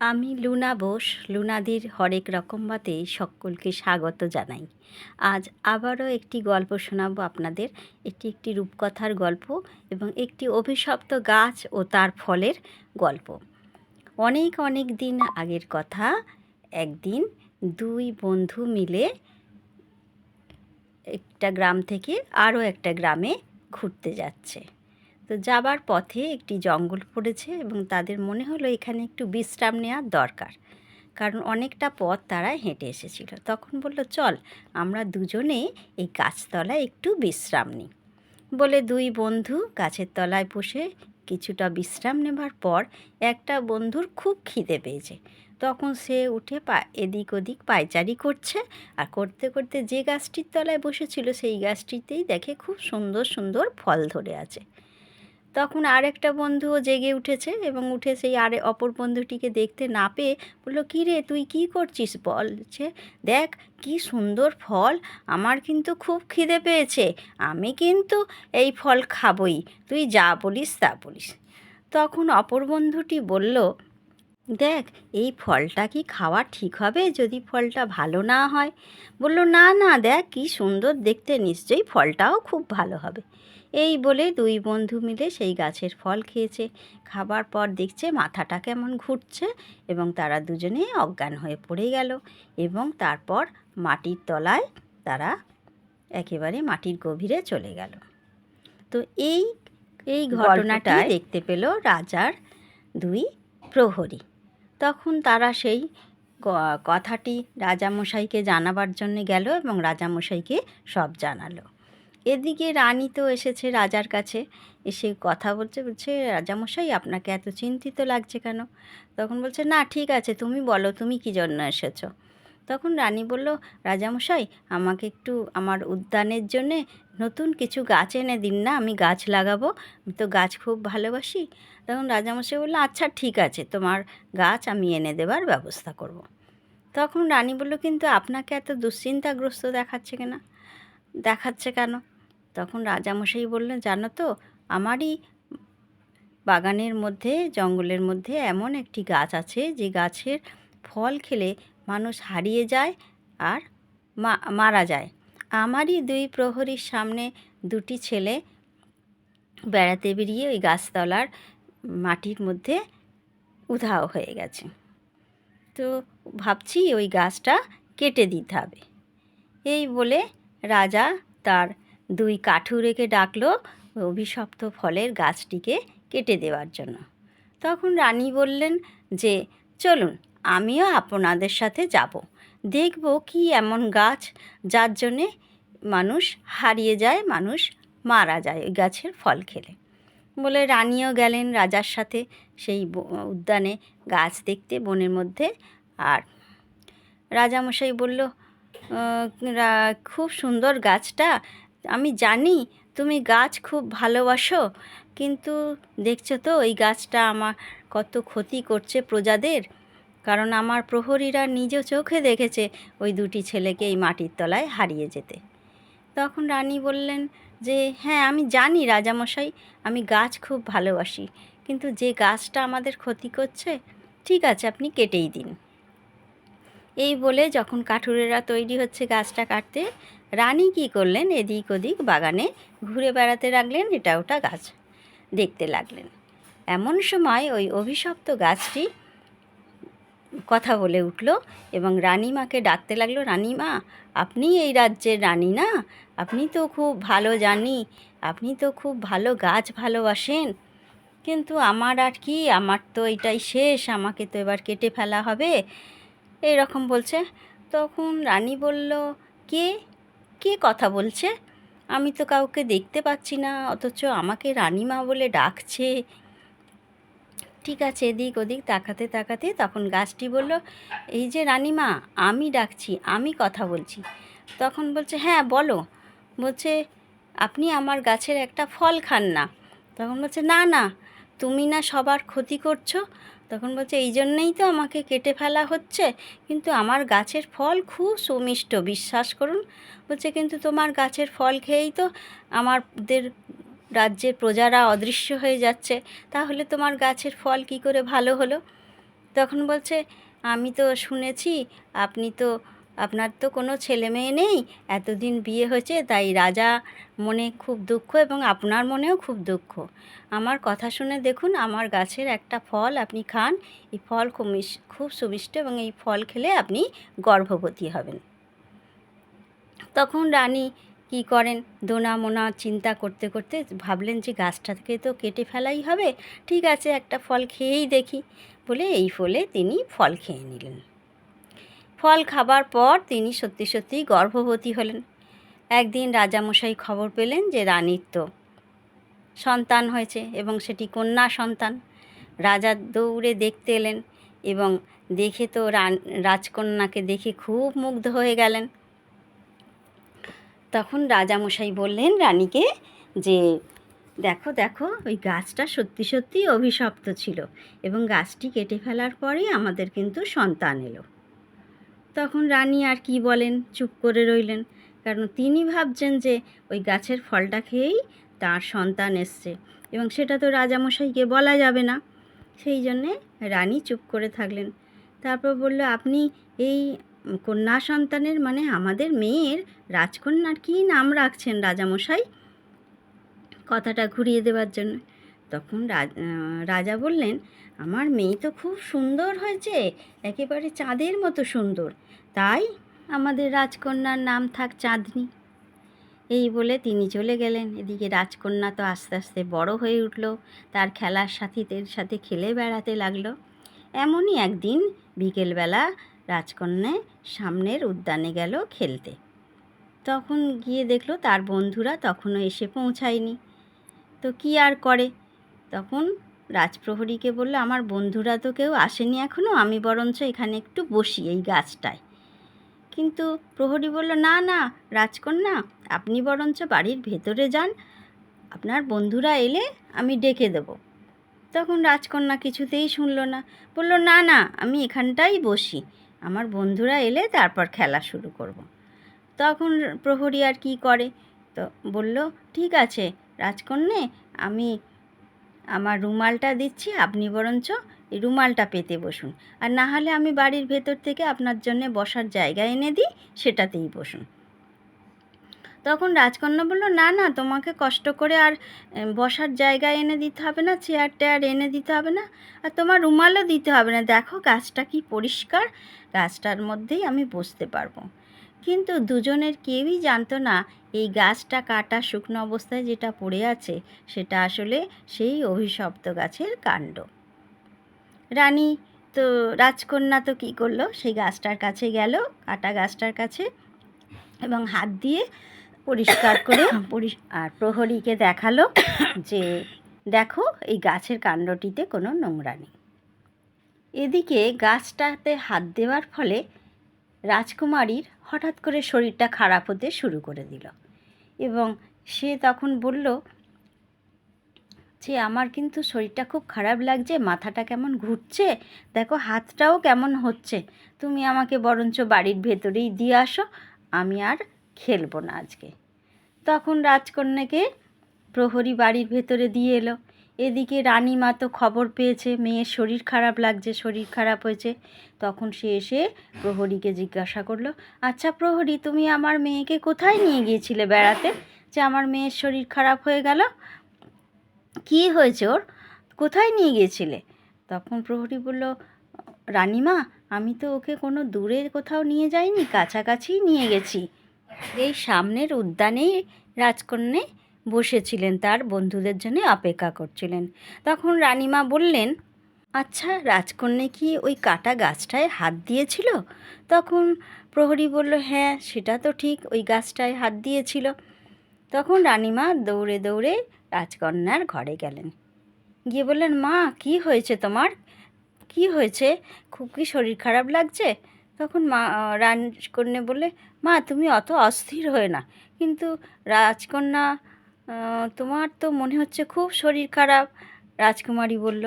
আমি লুনা বোস, লুনাদির হরেক রকম বাতে সকলকে স্বাগত জানাই। আজ আবারও একটি গল্প শোনাবো আপনাদের। এটি একটি রূপকথার গল্প এবং একটি অভিশপ্ত গাছ ও তার ফলের গল্প। অনেক অনেক দিন আগের কথা। একদিন দুই বন্ধু মিলে একটা গ্রাম থেকে আরও একটা গ্রামে ঘুরতে যাচ্ছে। তো যাবার পথে একটি জঙ্গল পড়েছে এবং তাদের মনে হলো এখানে একটু বিশ্রাম নেওয়ার দরকার। কারণ অনেকটা পথ তারা হেঁটে এসেছিল। তখন বলল, চল, আমরা দুজনে এই গাছতলায় একটু বিশ্রাম নিই। বলে দুই বন্ধু গাছের তলায় বসে কিছুটা বিশ্রাম নেবার পর একটা বন্ধুর খুব খিদে পেয়েছে। তখন সে উঠে পা, এদিক ওদিক পায়চারি করছে আর করতে করতে যে গাছটির তলায় বসেছিল সেই গাছটিতেই দেখে খুব সুন্দর সুন্দর ফল ধরে আছে। তখন আরেকটা বন্ধুও জেগে উঠেছে এবং উঠে সেই আরে অপর বন্ধুটিকে দেখতে না পেয়ে বলল, কী রে, তুই কী করছিস বলছে দেখ, কি সুন্দর ফল, আমার কিন্তু খুব খিদে পেয়েছে, আমি কিন্তু এই ফল খাবই, তুই যা বলিস তা বলিস। তখন অপর বন্ধুটি বলল, দেখ, এই ফলটা কি খাওয়া ঠিক হবে যদি ফলটা ভালো না হয়? বলল, না না, দেখ, কি সুন্দর, দেখতে নিশ্চয়ই ফলটাও খুব ভালো হবে। এই বলে দুই বন্ধু মিলে সেই গাছের ফল খেয়েছে। খাবার পর দেখছে মাথাটা কেমন ঘুরছে এবং তারা দুজনে অজ্ঞান হয়ে পড়ে গেল এবং তারপর মাটির তলায় তারা একেবারে মাটির গভীরে চলে গেল। তো এই এই ঘটনাটা দেখতে পেল রাজার দুই প্রহরী। তখন তারা সেই কথাটি রাজামশাইকে জানাবার জন্য গেল এবং রাজামশাইকে সব জানালো। এদিকে রানী তো এসেছে রাজার কাছে। এসে কথা বলছে বলছে, রাজামশাই, আপনাকে এত চিন্তিত লাগছে কেন? তখন বলছে, না, ঠিক আছে, তুমি বলো, তুমি কী জন্য এসেছ? তখন রানী বলল, রাজামশাই, আমাকে একটু আমার উদ্যানের জন্যে নতুন কিছু গাছ এনে দিন না, আমি গাছ লাগাবো, আমি তো গাছ খুব ভালোবাসি। তখন রাজামশাই বলল আচ্ছা ঠিক আছে, তোমার গাছ আমি এনে দেবার ব্যবস্থা করব। তখন রানী বলল, কিন্তু আপনাকে এত দুশ্চিন্তাগ্রস্ত দেখাচ্ছে কেন? দেখাচ্ছে কেন? তখন রাজামশাই বললেন, জানো তো, আমারই বাগানের মধ্যে, জঙ্গলের মধ্যে এমন একটি গাছ আছে, যে গাছের ফল খেলে মানুষ হারিয়ে যায় আর মারা যায়। আমারই দুই প্রহরীর সামনে দুটি ছেলে বেড়াতে বেরিয়ে ওই গাছতলার মাটির মধ্যে উধাও হয়ে গেছে। তো ভাবছি ওই গাছটা কেটে দিতে হবে। এই বলে রাজা তার দুই কাঠুরেকে ডাকলো অভিশপ্ত ফলের গাছটিকে কেটে দেওয়ার জন্য। তখন রানী বললেন যে, চলুন, আমিও আপনাদের সাথে যাব। দেখব কি এমন গাছ যার জন্যে মানুষ হারিয়ে যায়, মানুষ মারা যায় ওই গাছের ফল খেলে। বলে রানীও গেলেন রাজার সাথে সেই উদ্যানে গাছ দেখতে বনের মধ্যে। আর রাজামশাই বলল খুব সুন্দর গাছটা আমি জানি তুমি গাছ খুব ভালোবাসো, কিন্তু দেখছ তো এই গাছটা আমার কত ক্ষতি করছে প্রজাদের। কারণ আমার প্রহরীরা নিজ চোখে দেখেছে ওই দুটি ছেলেকে এই মাটির তলায় হারিয়ে যেতে। তখন রানী বললেন যে হ্যাঁ আমি জানি রাজামশাই, আমি গাছ খুব ভালোবাসি, কিন্তু যে গাছটা আমাদের ক্ষতি করছে, ঠিক আছে, আপনি কেটেই দিন। এই বলে যখন কাঠুরেরা তৈরি হচ্ছে গাছটা কাটতে, রানী কী করলেন? এদিক ওদিক বাগানে ঘুরে বেড়াতে লাগলেন, এটা ওটা গাছ দেখতে লাগলেন। এমন সময় ওই অভিশপ্ত গাছটি কথা বলে উঠল এবং রানীমাকে ডাকতে লাগল, রানীমা, আপনি এই রাজ্যের রানী না? আপনি তো খুব ভালো জানি, আপনি তো খুব ভালো গাছ ভালোবাসেন। কিন্তু আমার আর কি, আমার তো এটাই শেষ, আমাকে তো এবার কেটে ফেলা হবে। এই রকম বলছে। তখন রানী বলল, কে? কে কথা বলছে? আমি তো কাউকে দেখতে পাচ্ছি না, অথচ আমাকে রানীমা বলে ডাকছে। ঠিক আছে, এদিক ওদিক তাকাতে তাকাতে তখন গাছটি বলল, এই যে রানীমা, আমি ডাকছি, আমি কথা বলছি। তখন বলছে হ্যাঁ বলো। বলছে, আপনি আমার গাছের একটা ফল খান না। তখন বলছে, না না, তুমি না সবার ক্ষতি করছ তখন বলছে, এই জন্যেই তো আমাকে কেটে ফেলা হচ্ছে, কিন্তু আমার গাছের ফল খুব সুমিষ্ট, বিশ্বাস করুন। বলছে, কিন্তু তোমার গাছের ফল খেয়েই তো আমাদের রাজ্যের প্রজারা অদৃশ্য হয়ে যাচ্ছে, তাহলে তোমার গাছের ফল কি করে ভালো হলো? তখন বলছে, আমি তো শুনেছি, আপনি তো আপনার তো কোনো ছেলে মেয়ে নেই, এতদিন বিয়ে হয়েছে, তাই রাজা মনে খুব দুঃখ এবং আপনার মনেও খুব দুঃখ। আমার কথা শুনে দেখুন, আমার গাছের একটা ফল আপনি খান, এই ফল খুব খুব সুমিষ্ট এবং এই ফল খেলে আপনি গর্ভবতী হবেন। তখন রানী কি করেন? দোনা মোনা চিন্তা করতে করতে ভাবলেন যে গাছটাকে তো কেটে ফেলাই হবে, ঠিক আছে, একটা ফল খেয়েই দেখি। বলে এই ফলে তিনি ফল খেয়ে নিলেন। ফল খাবার পর তিনি সত্যি সত্যিই গর্ভবতী হলেন। একদিন রাজামশাই খবর পেলেন যে রানীর তো সন্তান হয়েছে এবং সেটি কন্যা সন্তান। রাজা দৌড়ে দেখতে এলেন এবং দেখে তো রাজকন্যাকে দেখে খুব মুগ্ধ হয়ে গেলেন। তখন রাজামশাই বললেন রানীকে যে, দেখো দেখো, ওই গাছটা সত্যি সত্যি অভিশপ্ত ছিল এবং গাছটি কেটে ফেলার পরেই আমাদের কিন্তু সন্তান এলো। তখন রানী আর কি বলেন? চুপ করে রইলেন। কারণ তিনি ভাবছেন যে ওই গাছের ফলটা খেয়েই তার সন্তান এসছে। এবং সেটা তো রাজামশাইকে বলা যাবে না। সেই জন্যে রানী চুপ করে থাকলেন। তারপর বলল, আপনি এই কন্যা সন্তানের মানে আমাদের মেয়ের রাজকন্যার কী নাম রাখছেন রাজামশাই? কথাটা ঘুরিয়ে দেওয়ার জন্য। তখন রাজ- বললেন, আমার মেয়ে তো খুব সুন্দর হয়েছে, একেবারে চাঁদের মতো সুন্দর। তাই আমাদের রাজকন্যার নাম থাক চাঁদনি। এই বলে তিনি চলে গেলেন। এদিকে রাজকন্যা তো আস্তে আস্তে বড় হয়ে উঠল। তার খেলার সাথীদের সাথে খেলে বেড়াতে লাগল। এমনই একদিন বিকেলবেলা রাজকন্যা সামনের উদ্যানে গেল খেলতে। তখন গিয়ে দেখল তার বন্ধুরা তখনও এসে পৌঁছায়নি। তো কি আর করে? তখন রাজপ্রহরীকে বলল, আমার বন্ধুরা তো কেউ আসেনি এখনও আমি বরঞ্চ এখানে একটু বসি এই গাছটায় কিন্তু প্রহরী বলল, না না, রাজকন্যা, আপনি বরঞ্চ বাড়ির ভেতরে যান, আপনার বন্ধুরা এলে আমি ডেকে দেব তখন রাজকন্যা কিছুতেই শুনল না, বলল, না না, আমি এখানটাই বসি, আমার বন্ধুরা এলে তারপর খেলা শুরু করব। তখন প্রহরী আর কি করে, তো বলল, ঠিক আছে, রাজকন্যে, আমি আমার রুমালটা দিচ্ছি, আপনি বরঞ্চ রুমালটা পেতে বসুন। আর না হলে আমি বাড়ির ভেতর থেকে আপনার জন্য বসার জায়গা এনে দিই, সেটাতেই বসুন। তখন রাজকন্যা বলল, না না, তোমাকে কষ্ট করে আর বসার জায়গা এনে দিতে হবে না, চেয়ার টেয়ার এনে দিতে হবে না, আর তোমার রুমালও দিতে হবে না। দেখো, গাছটা কি পরিষ্কার, গাছটার মধ্যেই আমি বসতে পারব। কিন্তু দুজনের কেউই জানতো না এই গাছটা কাটা শুকনো অবস্থায় যেটা পড়ে আছে সেটা আসলে সেই অভিশপ্ত গাছের কাণ্ড। রানী তো রাজকন্যা তো কী করল? সেই গাছটার কাছে গেল কাটা গাছটার কাছে এবং হাত দিয়ে পরিষ্কার করে আর প্রহরীকে দেখাল যে দেখো এই গাছের কাণ্ডটিতে কোনো নোংরা নেই। এদিকে গাছটাতে হাত দেওয়ার ফলে রাজকুমারীর হঠাৎ করে শরীরটা খারাপ হতে শুরু করে দিল। এবং সে তখন বলল, যে আমার কিন্তু শরীরটা খুব খারাপ লাগছে, মাথাটা কেমন ঘুরছে, দেখো হাতটাও কেমন হচ্ছে। তুমি আমাকে বরঞ্চ বাড়ির ভেতরেই দিয়ে আসো, আমি আর খেলব না আজকে। তখন রাজকন্যাকে প্রহরী বাড়ির ভেতরে দিয়ে এলো। এদিকে রানীমা তো খবর পেয়েছে, মেয়ের শরীর খারাপ লাগছে, শরীর খারাপ হয়েছে। তখন সে এসে প্রহরীকে জিজ্ঞাসা করল আচ্ছা প্রহরী, তুমি আমার মেয়েকে কোথায় নিয়ে গিয়েছিলে বেড়াতে? যে আমার মেয়ের শরীর খারাপ হয়ে গেল? কী হয়েছে ওর? কোথায় নিয়ে গিয়েছিলে? তখন প্রহরী বলল, রানীমা, আমি তো ওকে কোনো দূরে কোথাও নিয়ে যাইনি, কাছাকাছিই নিয়ে গেছি। এই সামনের উদ্যানেই রাজকন্যা বসেছিলেন তার বন্ধুদের জন্য অপেক্ষা করছিলেন। তখন রানীমা বললেন আচ্ছা রাজকন্যা কি ওই কাটা গাছটায় হাত দিয়েছিল? তখন প্রহরী বলল হ্যাঁ সেটা তো ঠিক, ওই গাছটায় হাত দিয়েছিল। তখন রানীমা দৌড়ে দৌড়ে রাজকন্যার ঘরে গেলেন। গিয়ে বললেন, মা, কি হয়েছে তোমার? কি হয়েছে? খুব কি শরীর খারাপ লাগছে? তখন মা, রাজকন্যা বললে, মা, তুমি অত অস্থির হয়ে না, কিন্তু রাজকন্যা তোমার তো মনে হচ্ছে খুব শরীর খারাপ, রাজকুমারী বলল।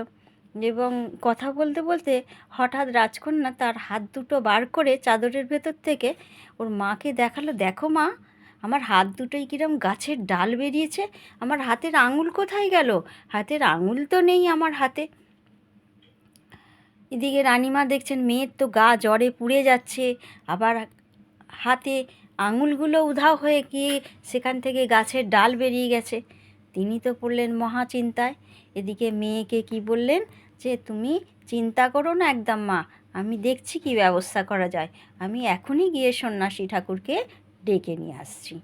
এবং কথা বলতে বলতে হঠাৎ রাজকন্যা তার হাত দুটো বার করে চাদরের ভেতর থেকে ওর মাকে দেখাল, দেখো মা, আমার হাত দুটোই কিরম গাছের ডাল বেরিয়েছে, আমার হাতের আঙুল কোথায় গেল? হাতের আঙুল তো নেই আমার হাতে। এদিকে রানিমা দেখছেন মেয়ের তো গা জ্বরে পুড়ে যাচ্ছে, আবার হাতে আঙুলগুলো উধাও হয়ে গিয়ে সেখান থেকে গাছের ডাল বেরিয়ে গেছে। তিনি তো পড়লেন মহা চিন্তায়। এদিকে মেয়েকে কি বললেন? যে, তুমি চিন্তা করো না একদম মা, আমি দেখছি কি ব্যবস্থা করা যায়। আমি এখনই গিয়ে সন্ন্যাসী ঠাকুরকে ডেকে নিয়ে আসছি।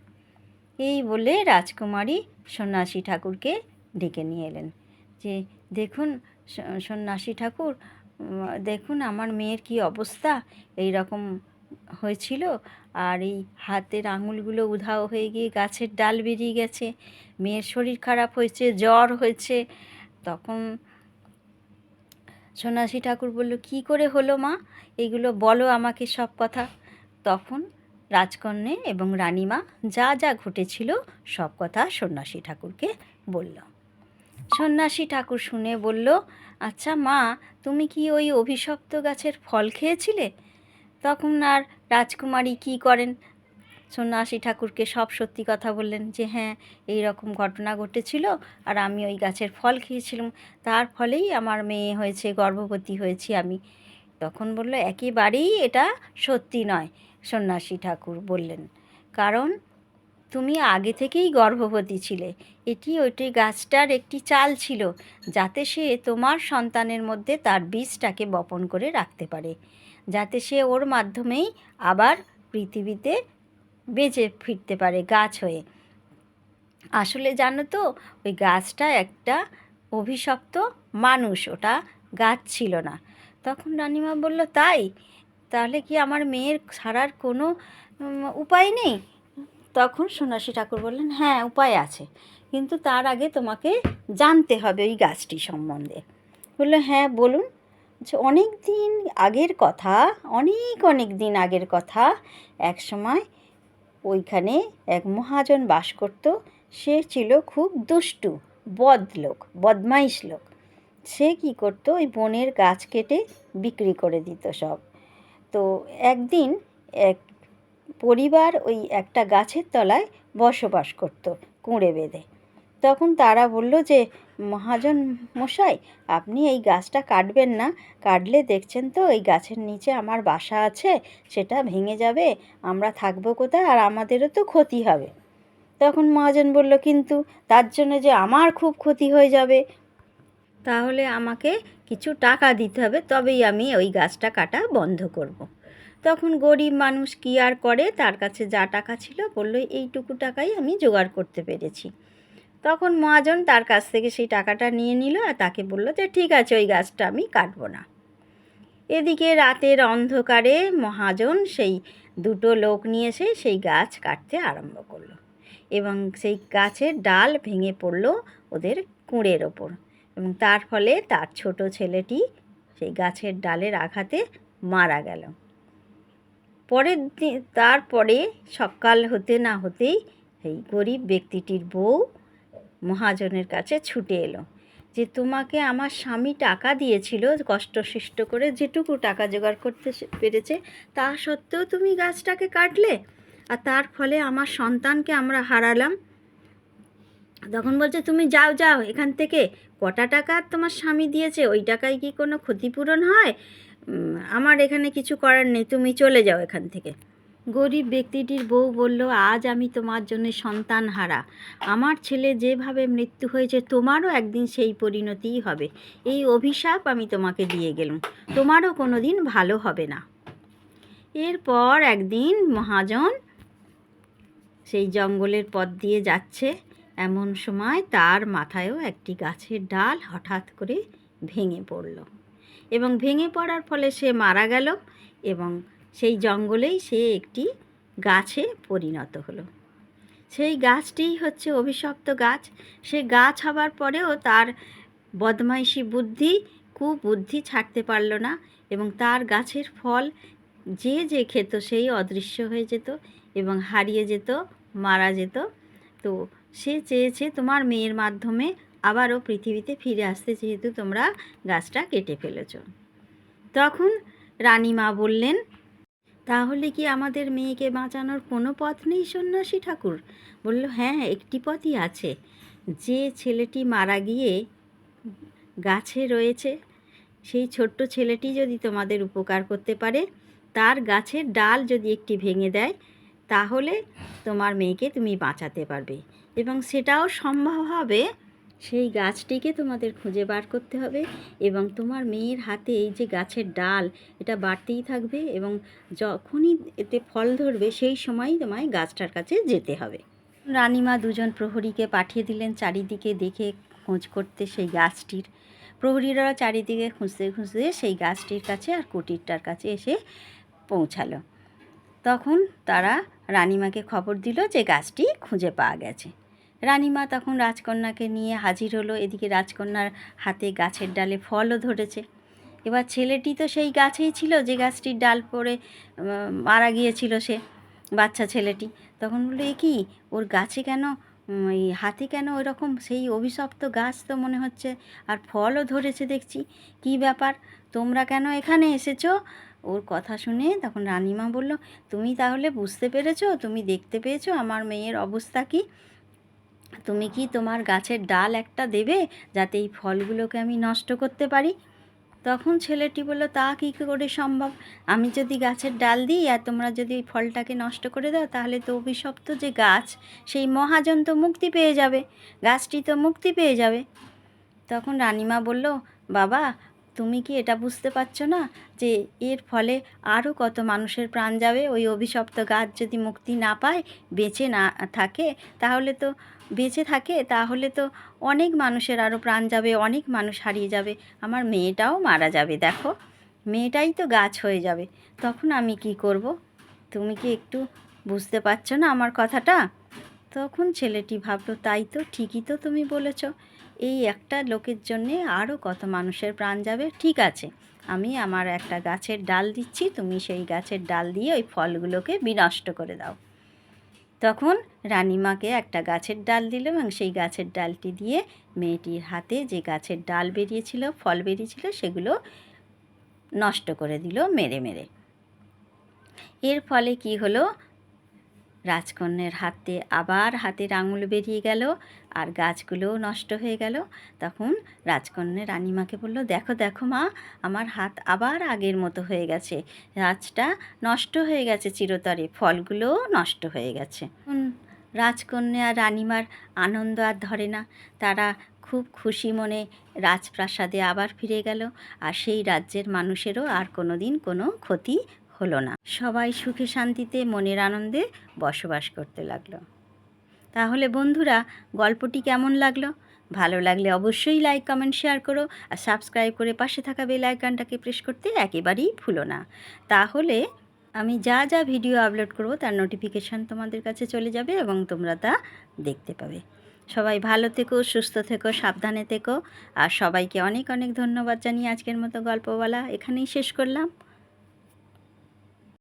এই বলে রাজকুমারী সন্ন্যাসী ঠাকুরকে ডেকে নিয়ে এলেন। যে, দেখুন সন্ন্যাসী ঠাকুর দেখুন আমার মেয়ের কি অবস্থা। এই রকম হয়েছিল। আর এই হাতের আঙুলগুলো উধাও হয়ে গিয়ে গাছের ডাল বেরিয়ে গেছে। মেয়ের শরীর খারাপ হয়েছে, জ্বর হয়েছে। তখন সন্ন্যাসী ঠাকুর বলল, কি করে হলো মা? এগুলো বলো আমাকে সব কথা। তখন রাজকন্যে এবং রানীমা যা যা ঘটেছিল সব কথা সন্ন্যাসী ঠাকুরকে বলল। সন্ন্যাসী ঠাকুর শুনে বলল আচ্ছা মা, তুমি কি ওই অভিশপ্ত গাছের ফল খেয়েছিলে? তখন আর রাজকুমারী কি করেন? সন্ন্যাসী ঠাকুরকে সব সত্যি কথা বললেন যে হ্যাঁ এই রকম ঘটনা ঘটেছিল আর আমি ওই গাছের ফল খেয়েছিলাম। তার ফলেই আমার মেয়ে হয়েছে, গর্ভবতী হয়েছি আমি। তখন বলল, একেবারেই এটা সত্যি নয়, সন্ন্যাসী ঠাকুর বললেন। কারণ তুমি আগে থেকেই গর্ভবতী ছিলে। এটি ওইটি গাছটার একটি চাল ছিল, যাতে সে তোমার সন্তানের মধ্যে তার বীজটাকে বপন করে রাখতে পারে। যাতে সে ওর মাধ্যমেই আবার পৃথিবীতে বেঁচে ফিরতে পারে গাছ হয়ে। আসলে জানো তো, ওই গাছটা একটা অভিশপ্ত মানুষ, ওটা গাছ ছিল না। তখন রানিমা বলল, তাই? তাহলে কি আমার মেয়ের ছাড়ার কোনো উপায় নেই? তখন সন্ন্যাসী ঠাকুর বললেন হ্যাঁ উপায় আছে। কিন্তু তার আগে তোমাকে জানতে হবে ওই গাছটি সম্বন্ধে। বলল হ্যাঁ বলুন। অনেক দিন আগের কথা, অনেক অনেক দিন আগের কথা, এক সময় ওইখানে এক মহাজন বাস করত, সে ছিল খুব দুষ্টু, বদ লোক, বদমাইশ লোক। সে কি করতো, ওই বনের গাছ কেটে বিক্রি করে দিত সব। তো একদিন এক পরিবার ওই একটা গাছের তলায় বসবাস করত, কুঁড়ে বেঁধে। তখন তারা বলল যে মহাজন মশাই, আপনি এই গাছটা কাটবেন না। কাটলে দেখছেন তো, এই গাছের নিচে আমার বাসা আছে, সেটা ভেঙে যাবে, আমরা থাকব কোথায় আর আমাদেরও তো ক্ষতি হবে। তখন মহাজন বলল, কিন্তু তার জন্য যে আমার খুব ক্ষতি হয়ে যাবে, তাহলে আমাকে কিছু টাকা দিতে হবে, তবেই আমি ওই গাছটা কাটা বন্ধ করব। তখন গরিব মানুষ কি আর করে, তার কাছে যা টাকা ছিল বলল, এইটুকু টাকাই আমি জোগাড় করতে পেরেছি। তখন মহাজন তার কাছ থেকে সেই টাকাটা নিয়ে নিল আর তাকে বলল যে, ঠিক আছে, ওই গাছটা আমি কাটবো না। এদিকে রাতের অন্ধকারে মহাজন সেই দুটো লোক নিয়ে এসে সেই গাছ কাটতে আরম্ভ করল এবং সেই গাছের ডাল ভেঙে পড়ল ওদের কুঁড়ের ওপর এবং তার ফলে তার ছোট ছেলেটি সেই গাছের ডালের আঘাতে মারা গেল। পরের দিন, তারপরে সকাল হতে না হতেই এই গরিব ব্যক্তিটির বউ মহাজনের কাছে ছুটে এলো। যে তোমাকে আমার স্বামী টাকা দিয়েছিল, কষ্টসিষ্ট করে যেটুকু টাকা জোগাড় করতে পেরেছে, তা সত্ত্বেও তুমি গাছটাকে কাটলে আর তার ফলে আমার সন্তানকে আমরা হারালাম। তখন বলছে, তুমি যাও যাও, এখান থেকে। কটা টাকা তোমার স্বামী দিয়েছে? ওই টাকায় কি কোনো ক্ষতিপূরণ হয়? আমার এখানে কিছু করার নেই, তুমি চলে যাও এখান থেকে। গরিব ব্যক্তিটির বউ বলল, আজ আমি তোমার জন্য সন্তান হারা। আমার ছেলে যেভাবে মৃত্যু হয়েছে, তোমারও একদিন সেই পরিণতিই হবে। এই অভিশাপ আমি তোমাকে দিয়ে গেলাম। তোমারও কোনো দিন ভালো হবে না। এরপর একদিন মহাজন সেই জঙ্গলের পথ দিয়ে যাচ্ছে। এমন সময় তার মাথায়ও একটি গাছের ডাল হঠাৎ করে ভেঙে পড়ল। এবং ভেঙে পড়ার ফলে সে মারা গেল এবং সেই জঙ্গলেই সে একটি গাছে পরিণত হলো। সেই গাছটিই হচ্ছে অভিশপ্ত গাছ। সে গাছ হবার পরেও তার বদমাইশি বুদ্ধি, কুবুদ্ধি ছাড়তে পারল না এবং তার গাছের ফল যে যে খেত সেই অদৃশ্য হয়ে যেত এবং হারিয়ে যেত, মারা যেত। তো সে চেয়েছে তোমার মেয়ের মাধ্যমে আবারও পৃথিবীতে ফিরে আসতে যেহেতু তোমরা গাছটা কেটে ফেলেছ। তখন রানীমা বললেন তাহলে কি আমাদের মেয়েকে বাঁচানোর কোনো পথ নেই সন্ন্যাসী ঠাকুর? বলল হ্যাঁ একটি পথই আছে। যে ছেলেটি মারা গিয়ে গাছে রয়েছে, সেই ছোট্ট ছেলেটি যদি তোমাদের উপকার করতে পারে, তার গাছের ডাল যদি একটি ভেঙে দেয়, তাহলে তোমার মেয়েকে তুমি বাঁচাতে পারবে এবং সেটাও সম্ভব হবে সেই গাছটিকে তোমাদের খুঁজে বার করতে হবে এবং তোমার মেয়ের হাতে এই যে গাছের ডাল, এটা বাড়তেই থাকবে এবং যখনই এতে ফল ধরবে, সেই সময়ই তোমায় গাছটার কাছে যেতে হবে। রানিমা দুজন প্রহরীকে পাঠিয়ে দিলেন চারিদিকে দেখে খোঁজ করতে সেই গাছটির। প্রহরীরা চারিদিকে খুঁজতে খুঁজতে সেই গাছটির কাছে আর কুটিরটার কাছে এসে পৌঁছালো। তখন তারা রানিমাকে খবর দিল যে গাছটি খুঁজে পাওয়া গেছে। রানীমা তখন রাজকন্যাকে নিয়ে হাজির হলো। এদিকে রাজকন্যার হাতে গাছের ডালে ফলও ধরেছে। এবার ছেলেটি তো সেই গাছেই ছিল, যে গাছটির ডাল পড়ে মারা গিয়েছিল সে, বাচ্চা ছেলেটি। তখন বলল, এ কি? ওর গাছে কেন এই হাতে কেন ওইরকম সেই অভিশপ্ত গাছ তো মনে হচ্ছে? আর ফলও ধরেছে দেখছি। কি ব্যাপার? তোমরা কেন এখানে এসেছ? ওর কথা শুনে তখন রানীমা বলল, তুমি তাহলে বুঝতে পেরেছ? তুমি দেখতে পেয়েছ? আমার মেয়ের অবস্থা কি? তুমি কি তোমার গাছের ডাল একটা দেবে যাতে এই ফলগুলোকে আমি নষ্ট করতে পারি? তখন ছেলেটি বলল, তা কী করে সম্ভব? আমি যদি গাছের ডাল দিই আর তোমরা যদি ওই ফলটাকে নষ্ট করে দাও, তাহলে তো অভিশপ্ত যে গাছ, সেই মহাজন তো মুক্তি পেয়ে যাবে। গাছটি তো মুক্তি পেয়ে যাবে। তখন রানিমা বলল, বাবা তুমি কি এটা বুঝতে পারছ না যে এর ফলে আরও কত মানুষের প্রাণ যাবে? ওই অভিশপ্ত গাছ যদি মুক্তি না পায়, বেঁচে না থাকে, তাহলে তো বেঁচে থাকে, তাহলে তো অনেক মানুষের আরও প্রাণ যাবে, অনেক মানুষ হারিয়ে যাবে। আমার মেয়েটাও মারা যাবে, দেখো। মেয়েটাই তো গাছ হয়ে যাবে। তখন আমি কি করব? তুমি কি একটু বুঝতে পারছ না আমার কথাটা? তখন ছেলেটি ভাবলো, তাই তো ঠিকই তো তুমি বলেছ। এই একটা লোকের জন্যে আরও কত মানুষের প্রাণ যাবে? ঠিক আছে। আমি আমার একটা গাছের ডাল দিচ্ছি, তুমি সেই গাছের ডাল দিয়ে ওই ফলগুলোকে বিনষ্ট করে দাও। তখন রানিমাকে একটা গাছের ডাল দিল এবং সেই গাছের ডালটি দিয়ে মেয়েটির হাতে যে গাছের ডাল বেরিয়েছিল, ফল বেরিয়েছিল, সেগুলো নষ্ট করে দিল, মেরে মেরে। এর ফলে কি হলো? রাজকন্যের হাতে আবার হাতের আঙুল বেরিয়ে গেল আর গাছগুলোও নষ্ট হয়ে গেল। তখন রাজকন্যা রানীমাকে বলল, দেখো দেখো মা, আমার হাত আবার আগের মতো হয়ে গেছে। গাছটা নষ্ট হয়ে গেছে চিরতরে, ফলগুলোও নষ্ট হয়ে গেছে। রাজকন্যা আর রানীমার আনন্দ আর ধরে না। তারা খুব খুশি মনে রাজপ্রাসাদে আবার ফিরে গেল। আর সেই রাজ্যের মানুষেরও আর কোনো দিন কোনো ক্ষতি হলো না। সবাই সুখে শান্তিতে মনের আনন্দে বসবাস করতে লাগল। তাহলে বন্ধুরা, গল্পটি কেমন লাগল? ভালো লাগলে অবশ্যই লাইক, কমেন্ট, শেয়ার করো আর সাবস্ক্রাইব করে পাশে থাকা বেল আইকনটাকে প্রেস করতে একেবারেই ভুলো না। তাহলে আমি যা যা ভিডিও আপলোড করব তার নোটিফিকেশান তোমাদের কাছে চলে যাবে এবং তোমরা তা দেখতে পাবে। সবাই ভালো থেকো, সুস্থ থেকো, সাবধানে থেকো আর সবাইকে অনেক অনেক ধন্যবাদ জানিয়ে আজকের মতো গল্প বলা এখানেই শেষ করলাম।